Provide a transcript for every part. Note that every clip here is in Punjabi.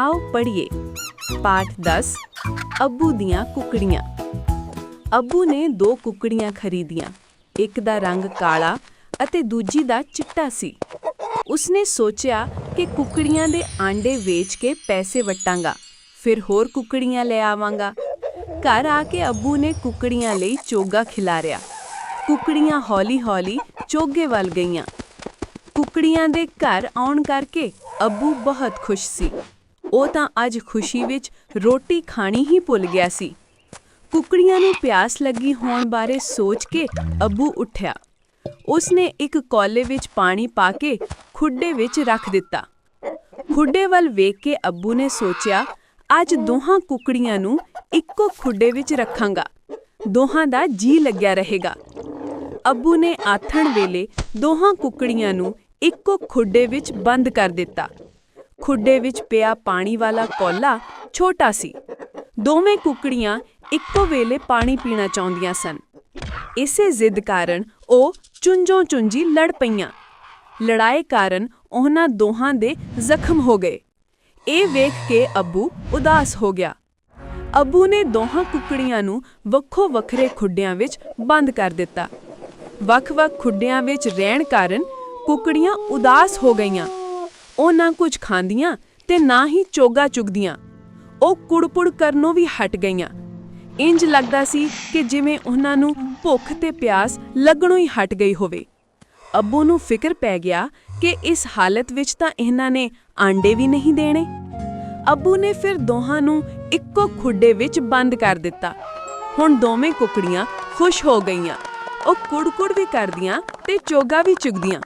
ਆਓ ਪੜ੍ਹੀਏ। ਪਾਠ 10 ਅੱਬੂ ਦੀਆਂ ਕੁਕੜੀਆਂ। ਅੱਬੂ ਨੇ ਦੋ ਕੁਕੜੀਆਂ ਖਰੀਦੀਆਂ, ਇੱਕ ਦਾ ਰੰਗ ਕਾਲਾ ਅਤੇ ਦੂਜੀ ਦਾ ਚਿੱਟਾ ਸੀ। ਉਸਨੇ ਸੋਚਿਆ ਕਿ ਕੁਕੜੀਆਂ ਦੇ ਆਂਡੇ ਵੇਚ ਕੇ ਪੈਸੇ ਵਟਾਂਗਾ, ਫਿਰ ਹੋਰ ਕੁਕੜੀਆਂ ਲੈ ਆਵਾਂਗਾ। ਘਰ ਆ ਕੇ ਅੱਬੂ ਨੇ ਕੁਕੜੀਆਂ ਲਈ ਚੋਗਾ ਖਿਲਾਰਿਆ। ਕੁਕੜੀਆਂ ਹੌਲੀ-ਹੌਲੀ ਚੋਗੇ ਵੱਲ ਗਈਆਂ। ਕੁਕੜੀਆਂ ਦੇ ਘਰ ਆਉਣ ਕਰਕੇ ਅੱਬੂ ਬਹੁਤ ਖੁਸ਼ ਸੀ। ਉਹ ਤਾਂ ਅੱਜ ਖੁਸ਼ੀ ਵਿੱਚ ਰੋਟੀ ਖਾਣੀ ਹੀ ਭੁੱਲ ਗਿਆ ਸੀ। ਕੁਕੜੀਆਂ ਨੂੰ ਪਿਆਸ ਲੱਗੀ ਹੋਣ ਬਾਰੇ ਸੋਚ ਕੇ ਅੱਬੂ ਉੱਠਿਆ। ਉਸਨੇ ਇੱਕ ਕੋਲੇ ਵਿੱਚ ਪਾਣੀ ਪਾ ਕੇ ਖੁੱਡੇ ਵਿੱਚ ਰੱਖ ਦਿੱਤਾ। ਖੁੱਡੇ ਵੱਲ ਵੇਖ ਕੇ ਅੱਬੂ ਨੇ ਸੋਚਿਆ, ਅੱਜ ਦੋਹਾਂ ਕੁਕੜੀਆਂ ਨੂੰ ਇੱਕੋ ਖੁੱਡੇ ਵਿੱਚ ਰੱਖਾਂਗਾ। ਦੋਹਾਂ ਦਾ ਜੀ ਲੱਗਿਆ ਰਹੇਗਾ। ਅੱਬੂ ਨੇ ਆਥਣ ਵੇਲੇ ਦੋਹਾਂ ਕੁਕੜੀਆਂ ਨੂੰ ਇੱਕੋ ਖੁੱਡੇ ਵਿੱਚ ਬੰਦ ਕਰ ਦਿੱਤਾ। ਖੁੱਡੇ ਵਿੱਚ ਪਿਆ ਪਾਣੀ ਵਾਲਾ ਕੋਲਾ ਛੋਟਾ ਸੀ। ਦੋਵੇਂ ਕੁਕੜੀਆਂ ਇੱਕੋ ਵੇਲੇ ਪਾਣੀ ਪੀਣਾ ਚਾਹੁੰਦੀਆਂ ਸਨ। ਇਸੇ ਜ਼ਿੱਦ ਕਾਰਨ ਉਹ ਚੁੰਝੋਂ ਚੁੰਝੀ ਲੜ ਪਈਆਂ। ਲੜਾਈ ਕਾਰਨ ਉਹਨਾਂ ਦੋਹਾਂ ਦੇ ਜ਼ਖਮ ਹੋ ਗਏ। ਇਹ ਵੇਖ ਕੇ ਅੱਬੂ ਉਦਾਸ ਹੋ ਗਿਆ। ਅੱਬੂ ਨੇ ਦੋਹਾਂ ਕੁਕੜੀਆਂ ਨੂੰ ਵੱਖੋ ਵੱਖਰੇ ਖੁੱਡਿਆਂ ਵਿੱਚ ਬੰਦ ਕਰ ਦਿੱਤਾ। ਵੱਖ-ਵੱਖ ਖੁੱਡਿਆਂ ਵਿੱਚ ਰਹਿਣ ਕਾਰਨ ਕੁਕੜੀਆਂ ਉਦਾਸ ਹੋ ਗਈਆਂ। ਉਹ ਨਾ ਕੁਝ ਖਾਂਦੀਆਂ ਤੇ ਨਾ ਹੀ ਚੋਗਾ ਚੁਗਦੀਆਂ। ਉਹ ਕੁੜਪੁੜ ਕਰਨੋਂ ਵੀ ਹਟ ਗਈਆਂ। ਇੰਜ ਲੱਗਦਾ ਸੀ ਕਿ ਜਿਵੇਂ ਉਹਨਾਂ ਨੂੰ ਭੁੱਖ ਤੇ ਪਿਆਸ ਲੱਗਣੋਂ ਹੀ ਹਟ ਗਈ ਹੋਵੇ। ਅੱਬੂ ਨੂੰ ਫਿਕਰ ਪੈ ਗਿਆ ਕਿ ਇਸ ਹਾਲਤ ਵਿੱਚ ਤਾਂ ਇਹਨਾਂ ਨੇ ਆਂਡੇ ਵੀ ਨਹੀਂ ਦੇਣੇ। ਅੱਬੂ ਨੇ ਫਿਰ ਦੋਹਾਂ ਨੂੰ ਇੱਕੋ ਖੁੱਡੇ ਵਿੱਚ ਬੰਦ ਕਰ ਦਿੱਤਾ। ਹੁਣ ਦੋਵੇਂ ਕੁਕੜੀਆਂ ਖੁਸ਼ ਹੋ ਗਈਆਂ। ਉਹ ਕੁੜਕੁੜ ਵੀ ਕਰਦੀਆਂ ਤੇ ਚੋਗਾ ਵੀ ਚੁਗਦੀਆਂ।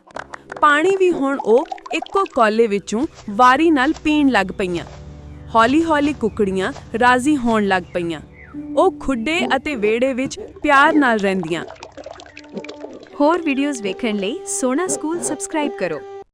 ਪਾਣੀ ਵੀ ਹੁਣ ਉਹ ਇੱਕੋ ਕੋਲੇ ਵਿੱਚੋਂ ਵਾਰੀ ਨਾਲ ਪੀਣ ਲੱਗ ਪਈਆਂ। ਹੌਲੀ-ਹੌਲੀ ਕੁਕੜੀਆਂ ਰਾਜ਼ੀ ਹੋਣ ਲੱਗ ਪਈਆਂ। ਉਹ ਖੁੱਡੇ ਅਤੇ ਵਿਹੜੇ ਵਿੱਚ ਪਿਆਰ ਨਾਲ ਰਹਿੰਦੀਆਂ। ਹੋਰ ਵੀਡੀਓਜ਼ ਵੇਖਣ ਲਈ ਸੋਨਾ ਸਕੂਲ ਸਬਸਕ੍ਰਾਈਬ ਕਰੋ।